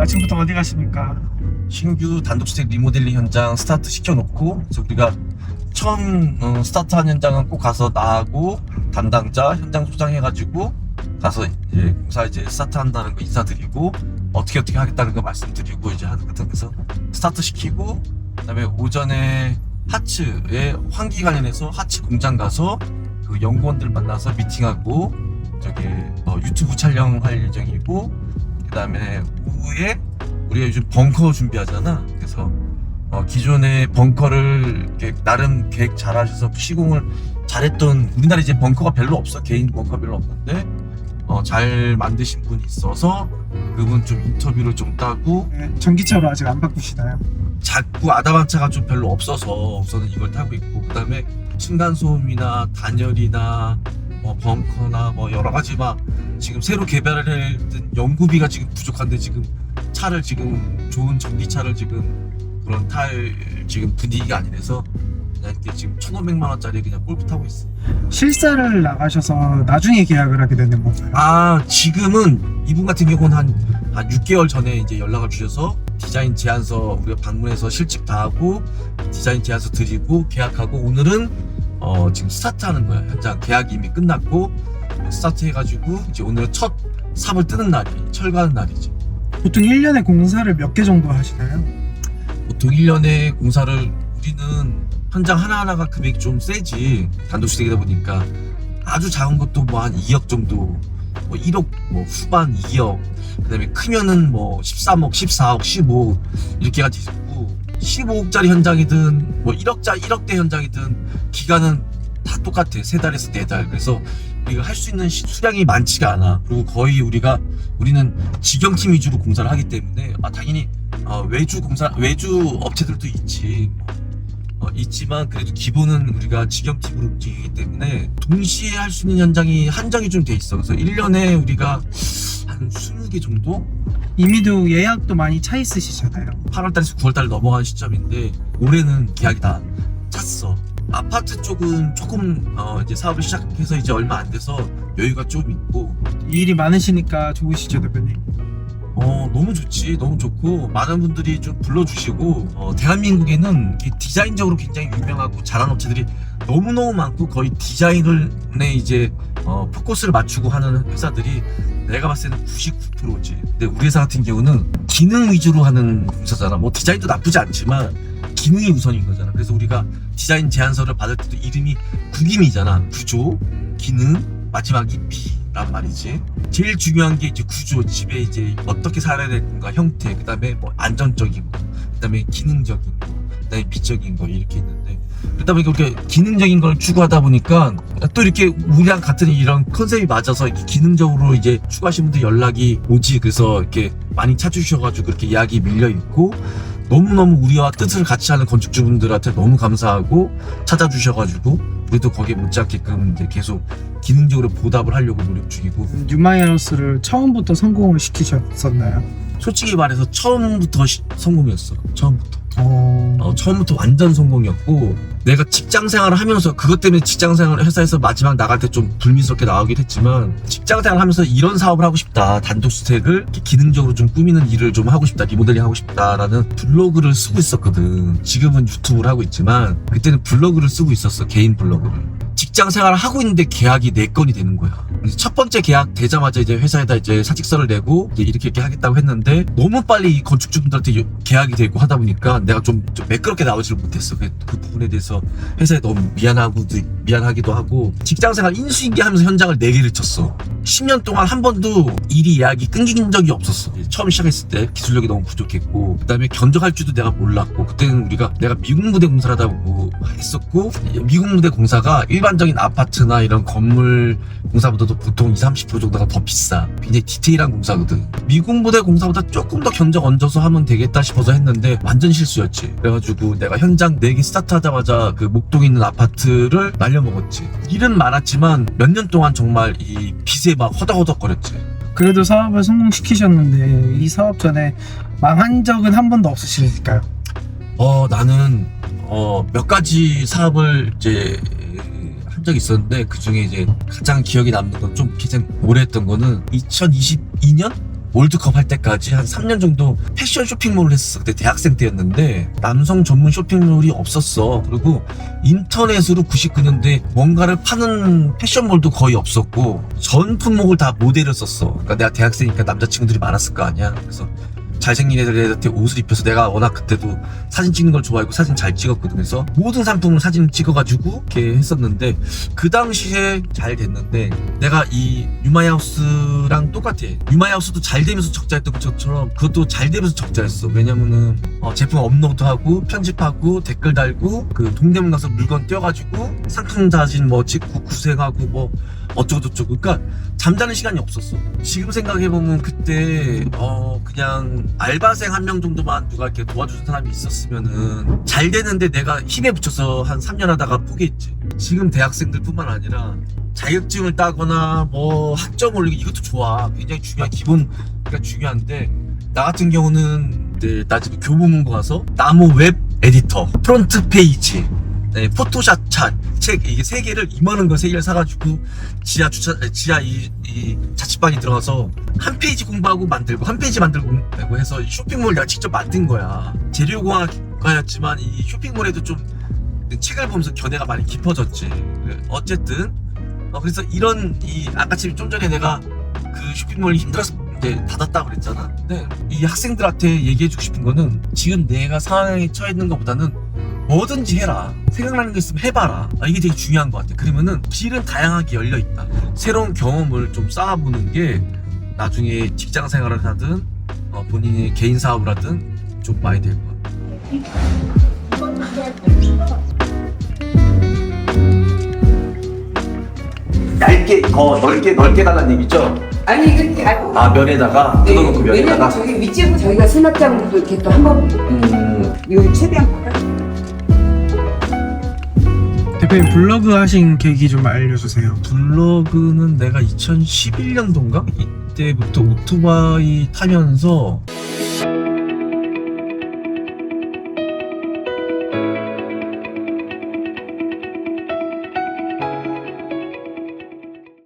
아침부터 어디 가십니까? 신규 단독주택 리모델링 현장 스타트 시켜놓고 우리가 처음 어, 스타트한 현장은 꼭 가서 나하고 담당자 현장 소장 해가지고 가서 이제 공사 이제 스타트한다는 거 인사드리고 어떻게 어떻게 하겠다는 거 말씀드리고 이제 하거든 그래서 스타트 시키고 그다음에 오전에 하츠에 환기 관련해서 하츠 공장 가서 그 연구원들 만나서 미팅하고 저기 어, 유튜브 촬영할 예정이고 그다음에 오후에 우리가 요즘 벙커 준비하잖아. 그래서 어, 기존의 벙커를 나름 계획 잘 하셔서 시공을 잘했던 우리나라에 이제 벙커가 별로 없어 개인 벙커 별로 없는데 어, 잘 만드신 분이 있어서 그분 좀 인터뷰를 좀 따고 네, 전기차로 아직 안 바꾸시나요? 자꾸 아다반차가 좀 별로 없어서 우선은 이걸 타고 있고 그다음에 층간 소음이나 단열이나 뭐 벙커나 뭐 여러 가지 막 지금 새로 개발을 했던 연구비가 지금 부족한데 지금 차를 지금 좋은 전기차를 지금 그런 탈 지금 분위기가 아니라서 그냥 이렇게 지금 1,500만 원짜리 그냥 골프 타고 있어. 실사를 나가셔서 나중에 계약을 하게 되는 건가요? 아 지금은 이분 같은 경우는 한, 한 6개월 전에 이제 연락을 주셔서 디자인 제안서 우리가 방문해서 실직 다 하고 디자인 제안서 드리고 계약하고 오늘은 어 지금 스타트하는 거야 현장 계약이 이미 끝났고 스타트 해가지고 이제 오늘 첫 삽을 뜨는 날이 철거하는 날이지 보통 1년에 공사를 몇 개 정도 하시나요? 보통 1년에 공사를 우리는 현장 하나하나가 금액이 좀 세지 단독주택이다 보니까 아주 작은 것도 뭐 한 2억 정도 뭐 1억 뭐 후반 2억 그다음에 크면은 뭐 13억 14억 15억 이렇게까지 있고 15억짜리 현장이든 뭐 1억짜리 1억대 현장이든 기간은 다 똑같아. 세 달에서 네 달. 그래서 우리가 할 수 있는 시- 수량이 많지가 않아. 그리고 거의 우리가 우리는 직영팀 위주로 공사를 하기 때문에 아 당연히 어, 외주 공사 외주 업체들도 있지. 어, 있지만 그래도 기본은 우리가 직영팀으로 움직이기 때문에 동시에 할 수 있는 현장이 한정이 좀 돼 있어. 그래서 1년에 우리가 한 20개 정도? 이미도 예약도 많이 차 있으시잖아요. 8월달에서 9월달 넘어간 시점인데 올해는 계약이 다 찼어 아파트 쪽은 조금 어, 이제 사업을 시작해서 이제 얼마 안 돼서 여유가 좀 있고. 일이 많으시니까 좋으시죠, 대표님? 어 너무 좋지. 너무 좋고. 많은 분들이 좀 불러주시고. 어, 대한민국에는 이 디자인적으로 굉장히 유명하고 잘하는 업체들이 너무너무 많고 거의 디자인을 내 이제 어, 포커스를 맞추고 하는 회사들이 내가 봤을 때는 99%지. 근데 우리 회사 같은 경우는 기능 위주로 하는 공사잖아. 뭐 디자인도 나쁘지 않지만 기능이 우선인 거잖아. 그래서 우리가 디자인 제안서를 받을 때도 이름이 구김이잖아. 구조 기능 마지막이 B란 말이지. 제일 중요한 게 이제 구조, 집에 이제 어떻게 살아야 될 건가, 형태, 그 다음에 뭐 안전적인 거, 그 다음에 기능적인 거, 그 다음에 미적인 거 이렇게 있는데. 그러다 보니까 이렇게 기능적인 걸 추구하다 보니까 또 이렇게 우리랑 같은 이런 컨셉이 맞아서 이렇게 기능적으로 이제 추구하신 분들 연락이 오지. 그래서 이렇게 많이 찾으셔가지고 그렇게 이야기 밀려 있고 너무너무 우리와 뜻을 같이 하는 건축주분들한테 너무 감사하고 찾아주셔가지고 우리도 거기에 못지않게끔 이제 계속 기능적으로 보답을 하려고 노력 중이고 뉴마이하우스를 처음부터 성공을 시키셨었나요? 솔직히 말해서 처음부터 시- 성공이었어. 처음부터. 어... 어, 처음부터 완전 성공이었고 내가 직장 생활을 하면서 그것 때문에 직장 생활 회사에서 마지막 나갈 때 좀 불미스럽게 나오긴 했지만 직장 생활 하면서 이런 사업을 하고 싶다. 단독 주택을 이렇게 기능적으로 좀 꾸미는 일을 좀 하고 싶다. 리모델링 하고 싶다라는 블로그를 쓰고 있었거든. 지금은 유튜브를 하고 있지만 그때는 블로그를 쓰고 있었어. 개인 블로그를. 직장 생활을 하고 있는데 계약이 네 건이 되는 거야. 첫 번째 계약 되자마자 이제 회사에다 이제 사직서를 내고 이제 이렇게 이렇게 하겠다고 했는데 너무 빨리 이 건축주분들한테 요- 계약이 되고 하다 보니까 내가 좀, 좀 매끄럽게 나오지를 못했어. 그, 그 부분에 대해서 회사에 너무 미안하고 미안하기도 하고 직장 생활 인수인계 하면서 현장을 네 개를 쳤어. 10년 동안 한 번도 일이 예약이 끊긴 적이 없었어. 처음 시작했을 때 기술력이 너무 부족했고 그다음에 견적할 줄도 내가 몰랐고 그때는 우리가 내가 미국 무대 하다 보고 했었고 미국 무대 공사가 일반적인 아파트나 이런 건물 공사보다도 보통 20, 30% 정도가 더 비싸. 굉장히 디테일한 공사거든. 미국 무대 공사보다 조금 더 견적 얹어서 하면 되겠다 싶어서 했는데 완전 실수였지. 그래가지고 내가 현장 4개 스타트하자마자 그 목동에 있는 아파트를 날려먹었지. 일은 많았지만 몇 년 동안 정말 이 빚에 막 허덕허덕거렸지. 그래도 사업을 성공시키셨는데 이 사업 전에 망한 적은 한 번도 없으실까요? 어 나는 어 몇 가지 사업을 이제 한 적이 있었는데 그 중에 이제 가장 기억에 남는 건 좀 가장 오래 했던 거는 2022년 월드컵 할 때까지 한 3년 정도 패션 쇼핑몰을 했었어. 그때 대학생 때였는데 남성 전문 쇼핑몰이 없었어. 그리고 인터넷으로 99년대 뭔가를 파는 패션몰도 거의 없었고 전 품목을 다 모델을 썼어. 그러니까 내가 대학생이니까 남자친구들이 많았을 거 아니야. 그래서 잘생긴 애들한테 옷을 입혀서 내가 워낙 그때도 사진 찍는 걸 좋아하고 사진 잘 찍었거든. 그래서 모든 상품을 사진 찍어가지고 이렇게 했었는데 그 당시에 잘 됐는데 내가 이 유마이하우스랑 똑같아. 유마이하우스도 잘 되면서 적자했던 것처럼 그것도 잘 되면서 적자였어. 왜냐면은 어, 제품 업로드하고 편집하고 댓글 달고 그 동대문 가서 물건 떼어가지고 상품 사진 뭐 찍고 구색하고 뭐 어쩌고저쩌고. 그러니까 잠자는 시간이 없었어. 지금 생각해보면 그때 어 그냥 알바생 한 명 정도만 누가 이렇게 도와주는 사람이 있었으면은 잘 되는데 내가 힘에 붙여서 한 3년 하다가 포기했지. 지금 대학생들 뿐만 아니라 자격증을 따거나 뭐 학점 올리기 이것도 좋아. 굉장히 중요한 기본 그러니까 중요한데 나 같은 경우는 이제 나 지금 교보문고 가서 나무 웹 에디터, 프론트 페이지, 네, 포토샵 차, 책 이게 세 개를 2만 원걸 세 개를 사가지고 지하 주차 지하 이, 이 자취방에 들어가서 한 페이지 공부하고 만들고 한 페이지 만들고 해서 이 쇼핑몰 내가 직접 만든 거야. 재료공학과였지만 이 쇼핑몰에도 좀 책을 보면서 견해가 많이 깊어졌지. 그 어쨌든 어, 그래서 이런 이 아까처럼 좀 전에 내가 그 쇼핑몰이 힘들어서 이제 닫았다 그랬잖아. 근데 이 학생들한테 얘기해주고 싶은 거는 지금 내가 상황에 처해 있는 것보다는 뭐든지 해라. 생각나는 게 있으면 해봐라. 아, 이게 되게 중요한 것 같아. 그러면은 길은 다양하게 열려 있다. 새로운 경험을 좀 쌓아보는 게 나중에 직장 생활을 하든 어, 본인의 개인 사업을 하든 좀 많이 될 것 같아. 얇게 더 넓게 넓게 달라는 얘기죠? 아니 이렇게 알고 아 면에다가 네, 왜냐면 저기 밑에고 저희가 수납장도 이렇게 또 한번 음, 이거 최대한. 대표님 블로그 하신 계기 좀 알려주세요. 블로그는 내가 2011년도인가 이때부터 오토바이 타면서